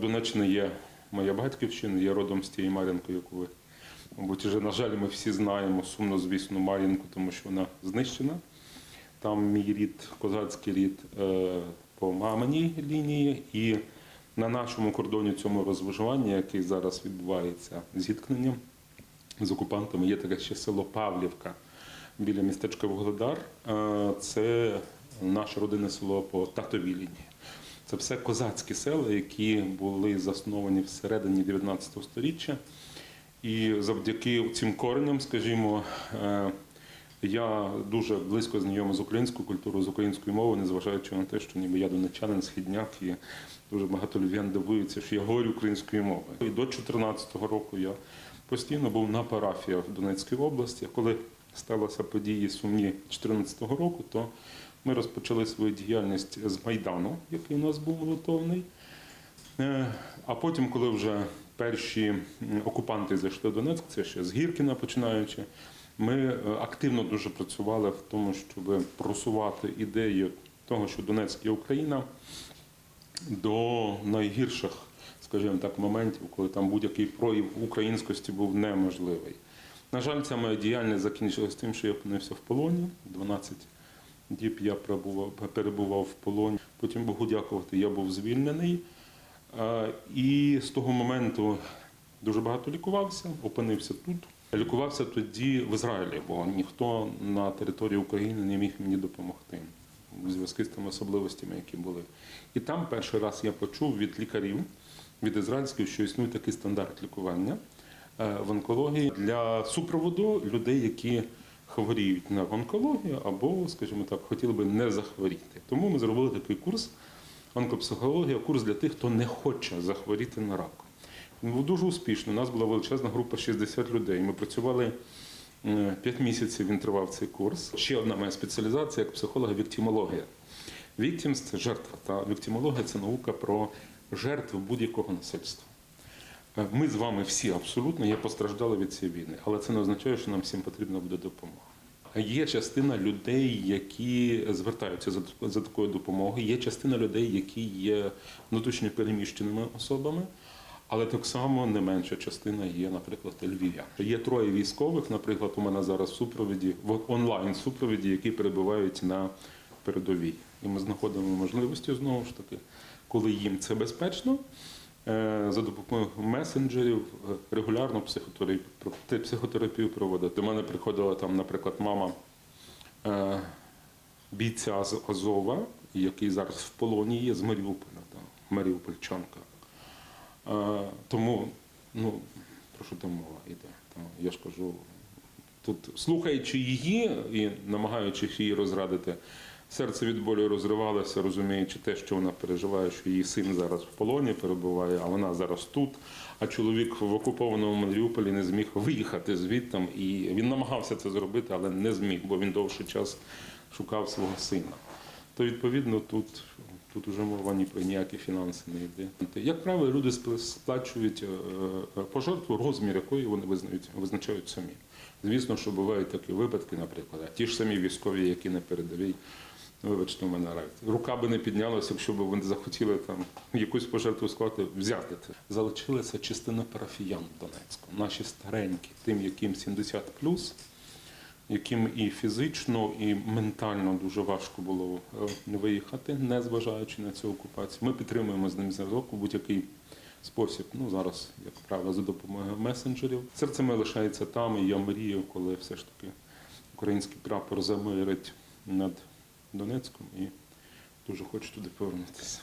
Донеччина є моя батьківщина, я родом з тієї Мар'їнки, яку ви, мабуть, вже, на жаль, ми всі знаємо сумно, звісно, Мар'їнку, тому що вона знищена. Там мій рід, козацький рід е, по маминій лінії, і на нашому кордоні цьому розвижування, який зараз відбувається зіткненням з окупантами, є таке ще село Павлівка біля містечка Вугледар. Е, Це наше родинне село по татовій лінії. Це все козацькі села, які були засновані всередині 19 століття. І завдяки цим коренням, скажімо, е, я дуже близько знайомий з українською культурою, з українською мовою, незважаючи на те, що ніби я донечанин, східняк, і дуже багато львів'ян дивуються, що я говорю українською мовою. І до 2014 року я постійно був на парафіях в Донецькій області. Коли сталися події сумні 2014 року, то ми розпочали свою діяльність з Майдану, який у нас був молотовний. Е, А потім, коли вже перші окупанти зайшли в Донецьк, це ще з Гіркіна починаючи, ми е, активно дуже працювали в тому, щоб просувати ідею того, що Донецьк є Україна до найгірших, скажімо так, моментів, коли там будь-який прояв українськості був неможливий. На жаль, ця моя діяльність закінчилась тим, що я опинився в полоні. 12 діб я перебував, в полоні. Потім Богу дякувати, я був звільнений. І з того моменту дуже багато лікувався, опинився тут. Лікувався тоді в Ізраїлі, бо ніхто на території України не міг мені допомогти у зв'язку з тими особливостями, які були. І там перший раз я почув від лікарів, від ізраїльських, що існує такий стандарт лікування е, в онкології для супроводу людей, які хворіють на онкологію або, скажімо так, хотіли би не захворіти. Тому ми зробили такий курс онкопсихологія, курс для тих, хто не хоче захворіти на рак. Був дуже успішний. У нас була величезна група 60 людей. Ми працювали 5 місяців. Він тривав цей курс. Ще одна моя спеціалізація як психолога віктимологія. Віктімс це жертва. Та віктимологія це наука про жертв будь-якого насильства. Е, Ми з вами всі абсолютно є постраждали від цієї війни, але це не означає, що нам всім потрібна буде допомога. Є частина людей, які звертаються за, за такою допомогою. Є частина людей, які є внутрішньо переміщеними особами. Але так само не менша частина є, наприклад, львів'ян. Є троє військових, наприклад, у мене зараз в супровіді в онлайн супровіді, які перебувають на передовій. І ми знаходимо можливості знову ж таки, коли їм це безпечно. Е, За допомогою месенджерів е, регулярно психотерапію, проводити. До мене приходила там, наприклад, мама е, бійця з Азова, який зараз в полоні є з Маріуполя, там, Маріупольчанка. Тому, ну, про що там мова йде? Я ж кажу, тут слухаючи її і намагаючись її розрадити, серце від болю розривалося, розуміючи те, що вона переживає, що її син зараз в полоні перебуває, а вона зараз тут. А чоловік в окупованому Маріуполі не зміг виїхати звідти, і він намагався це зробити, але не зміг, бо він довший час шукав свого сина. То відповідно тут, тут вже мова ні про ніякі фінанси не йде. Як правило, люди спла- сплачують е, е, пожертву, розмір якої вони визнають, визначають самі. Звісно, що бувають такі випадки, наприклад, а ті ж самі військові, які не передові. Вибачте, у мене рак. Рука би не піднялася, якщо б вони захотіли там якусь пожертву склати, взяти це. Залишилася частина парафіян в Донецьку, наші старенькі, тим, яким 70 яким і фізично, і ментально дуже важко було е, виїхати, не зважаючи на цю окупацію. Ми підтримуємо з ним зв'язок у будь-який спосіб. Ну зараз, як правило, за допомогою месенджерів. Серце моє лишається там, і я мрію, коли все ж таки український прапор замирить над Донецьком і дуже хочу туди повернутися.